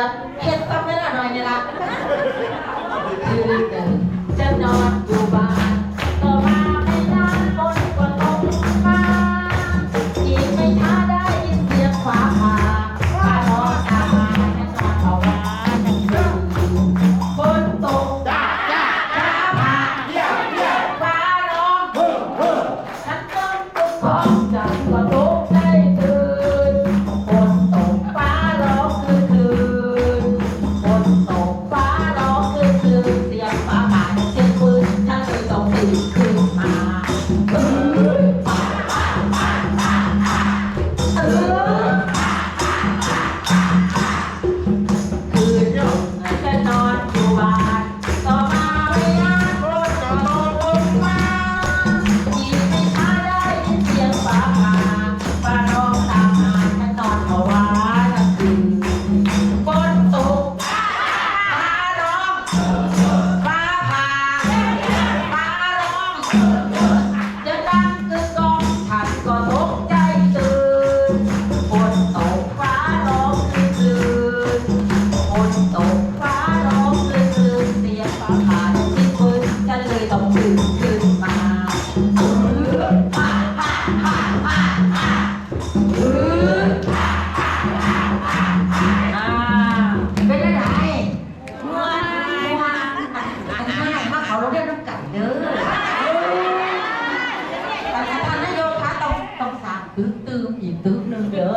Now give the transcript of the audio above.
กับเฮ็ดซ้ำเวลาหน่อยนี่ละคือจะนอนอยู่บ้านต่อมาไม่นานฝนก็ตกมาอีกไม่ช้าได้ยินเสียงฟ้าผ่าฟ้าร้องตามมาฉันอนเอาว้ทั้งคืนฝนตกจ้าจ้าฟ้าผ่าเยี่ยมเยี่ยมฟ้าร้องเฮ้อเฮ้อฉันต้องตุ้มของจังก็ตก เต้องตื่นขึ้นมาเออฮ่าฮ่าฮ่าฮ่าฮ่าเออฮ่าฮ่าฮ่าฮ่าอ่าเป็นอะไรม่วนม่วนอันง่ายมากเขาเราเรียกน้ำกันเด้อแต่ท่านนายกคะต้องต้องสั่งตื้อตื้มอีกตื้อหนึ่งเด้อ